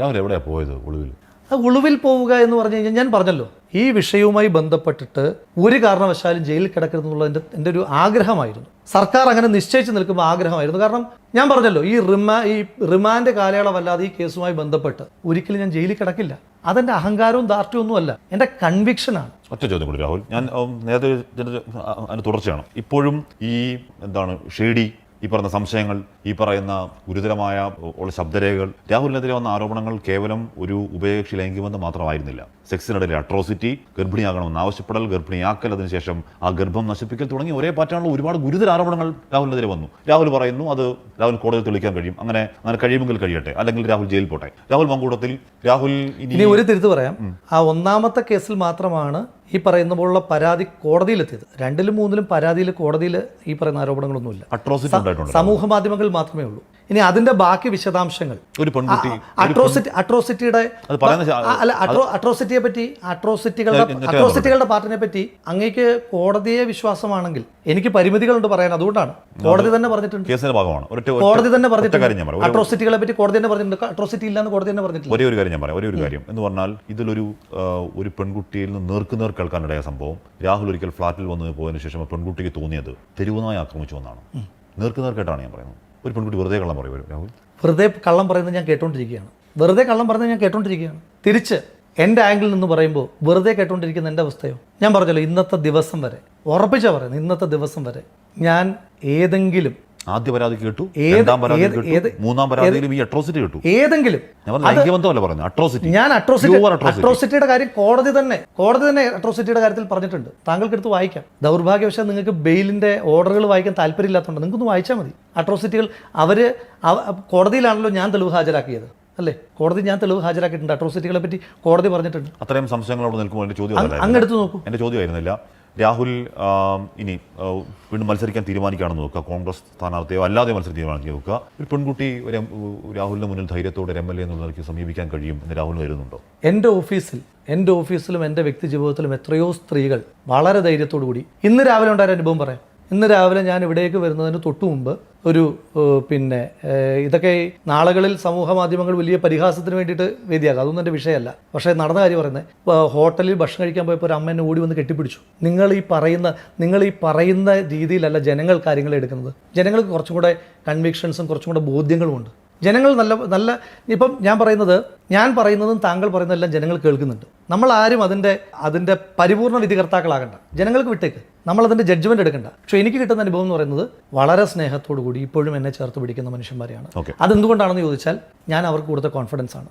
രാഹുൽ എവിടെയാണ് പോയത് ഒളിവിൽ? ആ ഉളുവിൽ പോവുക എന്ന് പറഞ്ഞു കഴിഞ്ഞാൽ ഞാൻ പറഞ്ഞല്ലോ. ഈ വിഷയവുമായി ബന്ധപ്പെട്ടിട്ട് ഒരു കാരണവശാലും ജയിലിൽ കിടക്കരുതെന്നുള്ള എന്റെ എന്റെ ഒരു ആഗ്രഹമായിരുന്നു. സർക്കാർ അങ്ങനെ നിശ്ചയിച്ച് നിൽക്കുമ്പോൾ ആഗ്രഹമായിരുന്നു. കാരണം ഞാൻ പറഞ്ഞല്ലോ ഈ റിമാ ഈ റിമാൻഡ് കാലയളവല്ലാതെ ഈ കേസുമായി ബന്ധപ്പെട്ട് ഒരിക്കലും ഞാൻ ജയിലിൽ കിടക്കില്ല. അതെന്റെ അഹങ്കാരവും ദാർഢ്യവും ഒന്നുമല്ല എന്റെ കൺവിക്ഷനാണ് ഒറ്റ ചോദ്യം കൂടി രാഹുൽ. ഞാൻ നേരത്തെ അതിന് തുടർച്ചയാണ്. ഇപ്പോഴും ഈ എന്താണ് ഷേഡി ഈ പറഞ്ഞ സംശയങ്ങൾ ഈ പറയുന്ന ഗുരുതരമായ ഉള്ള ശബ്ദരേഖകൾ രാഹുലിനെതിരെ വന്ന ആരോപണങ്ങൾ കേവലം ഒരു ഉഭയകക്ഷി ലൈംഗികബന്ധം മാത്രമായിരുന്നില്ല. സെക്സിനിടയിലെ അട്രോസിറ്റി ഗർഭിണിയാകണമെന്ന് ആവശ്യപ്പെടൽ ഗർഭിണിയാക്കൽ അതിനുശേഷം ആ ഗർഭം നശിപ്പിക്കൽ തുടങ്ങി ഒരേ പാറ്റാണുള്ള ഒരുപാട് ഗുരുതര ആരോപണങ്ങൾ രാഹുലിനെതിരെ വന്നു. രാഹുൽ പറയുന്നു അത് രാഹുൽ കോടതിയിൽ തെളിയിക്കാൻ കഴിയും. അങ്ങനെ അങ്ങനെ കഴിയുമെങ്കിൽ കഴിയട്ടെ. അല്ലെങ്കിൽ രാഹുൽ ജയിലിൽ പോട്ടെ. രാഹുൽ മങ്കൂടത്തിൽ രാഹുൽ ഇനി ഇനി ഒരു തിരുത്ത് പറയാം. ആ ഒന്നാമത്തെ കേസിൽ മാത്രമാണ് ഈ പറയുന്ന പോലുള്ള പരാതി കോടതിയിലെത്തിയത്. രണ്ടിലും മൂന്നിലും പരാതിയിൽ കോടതിയിൽ ഈ പറയുന്ന ആരോപണങ്ങളൊന്നുമില്ല. അട്രോസിറ്റി ഉണ്ടായിട്ടുണ്ട് സമൂഹ മാധ്യമങ്ങളിൽ മാത്രമേ ഉള്ളൂ. ഇനി അതിന്റെ ബാക്കി വിശദാംശങ്ങൾ. ഒരു പെൺകുട്ടി അട്രോസിറ്റി അട്രോസിറ്റിയുടെ അല്ല അട്രോ അട്രോസിറ്റിയെ പറ്റി അട്രോസിറ്റികളുടെ അട്രോസിറ്റികളുടെ പാർട്ടിനെ പറ്റി അങ്ങേക്ക് കോടതിയെ വിശ്വാസമാണെങ്കിൽ എനിക്ക് പരിമിതികളുണ്ട് പറയാൻ അതുകൊണ്ടാണ്. കോടതി തന്നെ പറഞ്ഞിട്ടുണ്ട്. കേസിന്റെ ഭാഗമാണ്. കോടതി തന്നെ പറഞ്ഞിട്ടുണ്ട്. അട്രോസിറ്റികളെ പറ്റി കോടതി തന്നെ പറഞ്ഞിട്ടുണ്ട്. അട്രോസിറ്റി ഇല്ലാന്ന് കോടതി തന്നെ പറഞ്ഞിട്ടുണ്ട് ഒരേ ഒരു കാര്യം ഞാൻ പറയാം. ഒരേ ഒരു കാര്യം എന്ന് പറഞ്ഞാൽ ഇതിലൊരു ഒരു പെൺകുട്ടിയിൽ നിന്ന് നേർക്ക് നേർ കേൾക്കാനിടയ സംഭവം രാഹുൽ ഒരിക്കൽ ഫ്ളാറ്റിൽ വന്നു പോയതിനു ശേഷം പെൺകുട്ടിക്ക് തോന്നിയത് തെരുവുനായി ആക്രമിച്ചു എന്നാണ്. നേർക്ക് നേർക്കായിട്ടാണ് ഞാൻ പറയുന്നത്. ഒരു പെൺകുട്ടി വെറുതെ കള്ളം പറയും രാഹുൽ. വെറുതെ കള്ളം പറയുന്നത് ഞാൻ കേട്ടോണ്ടിരിക്കുകയാണ്. വെറുതെ കള്ളം പറയുന്നത് ഞാൻ കേട്ടോണ്ടിരിക്കുകയാണ്. തിരിച്ച് എന്റെ ആംഗിളിൽ നിന്ന് പറയുമ്പോൾ വെറുതെ കേട്ടുകൊണ്ടിരിക്കുന്ന എന്റെ അവസ്ഥയോ? ഞാൻ പറഞ്ഞല്ലോ ഇന്നത്തെ ദിവസം വരെ ഉറപ്പിച്ചാ പറയുന്നത് ഇന്നത്തെ ദിവസം വരെ ഞാൻ ഏതെങ്കിലും ആദ്യ പരാതി കേട്ടു രണ്ടാം പരാതി കേട്ടു മൂന്നാം പരാതിയിലും ഈ അട്രോസിറ്റി കേട്ടു. ഏതെങ്കിലും. ഞാൻ പറഞ്ഞ ലൈംഗികബന്ധമല്ല പറയുന്നത് അട്രോസിറ്റി ഞാൻ അട്രോസിറ്റി അട്രോസിറ്റിയുടെ കാര്യം കോടതി തന്നെ കോടതി തന്നെ അട്രോസിറ്റിയുടെ കാര്യത്തിൽ പറഞ്ഞിട്ടുണ്ട്. താങ്കൾക്ക് എടുത്ത് വായിക്കാം. ദൗർഭാഗ്യവശാൽ നിങ്ങൾക്ക് ബെയിലിന്റെ ഓർഡറുകൾ വായിക്കാൻ താല്പര്യമില്ലാത്തതുകൊണ്ട് നിങ്ങൾക്കൊന്ന് വായിച്ചാൽ മതി. അട്രോസിറ്റികൾ അവർ അവ- കോടതിയിലാണല്ലോ ഞാൻ തെളിവ് ഹാജരാക്കിയത് അല്ലേ? കോടതി ഞാൻ തെളിവ് ഹാജരാക്കിയിട്ടുണ്ട് അട്രോസിറ്റികളെ പറ്റി കോടതി പറഞ്ഞിട്ടുണ്ട്. അത്രയും സംശയങ്ങളോട് നിൽക്കുമ്പോൾ എന്റെ ചോദ്യം അങ്ങ് എടുത്ത് നോക്കൂ. എന്റെ ചോദ്യമായിരുന്നില്ല. രാഹുൽ ഇനി വീണ്ടും മത്സരിക്കാൻ തീരുമാനിക്കുകയാണെന്ന് നോക്കുക. കോൺഗ്രസ് സ്ഥാനാർത്ഥിയോ അല്ലാതെ മത്സരം തീരുമാനിക്കുക നോക്കുക. ഒരു പെൺകുട്ടി എം- മുന്നിൽ ധൈര്യത്തോടെ എം എൽ എ എന്നുള്ള നിലയ്ക്ക് സമീപിക്കാൻ കഴിയും എന്ന് രാഹുൽ വരുന്നുണ്ടോ? എന്റെ ഓഫീസിൽ എന്റെ ഓഫീസിലും എന്റെ വ്യക്തി ജീവിതത്തിലും എത്രയോ സ്ത്രീകൾ വളരെ ധൈര്യത്തോടു കൂടി ഇന്ന് രാവിലെ ഉണ്ടായ അനുഭവം പറയാം. ഇന്ന് രാവിലെ ഞാൻ ഇവിടേക്ക് വരുന്നതിന് തൊട്ടു മുമ്പ് ഒരു പിന്നെ ഇതൊക്കെ നാളുകളിൽ സമൂഹ മാധ്യമങ്ങൾ വലിയ പരിഹാസത്തിന് വേണ്ടിയിട്ട് വേദിയാകും അതൊന്നും എന്റെ വിഷയമല്ല. പക്ഷേ നടന്ന കാര്യം പറയുന്നത് ഹോട്ടലിൽ ഭക്ഷണം കഴിക്കാൻ പോയപ്പോൾ ഒരു അമ്മ ഓടി വന്ന് കെട്ടിപ്പിടിച്ചു. നിങ്ങൾ ഈ പറയുന്ന നിങ്ങൾ ഈ പറയുന്ന രീതിയിലല്ല ജനങ്ങൾ കാര്യങ്ങൾ എടുക്കുന്നത്. ജനങ്ങൾക്ക് കുറച്ചും കൂടെ കൺവിക്ഷൻസും കുറച്ചും കൂടെ ബോധ്യങ്ങളുമുണ്ട് ജനങ്ങൾ നല്ല നല്ല ഇപ്പം ഞാൻ പറയുന്നത് ഞാൻ പറയുന്നതും താങ്കൾ പറയുന്നതെല്ലാം ജനങ്ങൾ കേൾക്കുന്നുണ്ട്. നമ്മൾ ആരും അതിന്റെ അതിന്റെ പരിപൂർണ വിധികർത്താക്കളാകണ്ട. ജനങ്ങൾക്ക് വിട്ടേക്ക്. നമ്മൾ അതിന്റെ ജഡ്ജ്മെന്റ് എടുക്കണ്ട. പക്ഷേ എനിക്ക് കിട്ടുന്ന അനുഭവം എന്ന് പറയുന്നത് വളരെ സ്നേഹത്തോടു കൂടി ഇപ്പോഴും എന്നെ ചേർത്ത് പിടിക്കുന്ന മനുഷ്യന്മാരെയാണ്. അതെന്തുകൊണ്ടാണെന്ന് ചോദിച്ചാൽ ഞാൻ അവർക്ക് കൊടുത്ത കോൺഫിഡൻസ് ആണ്.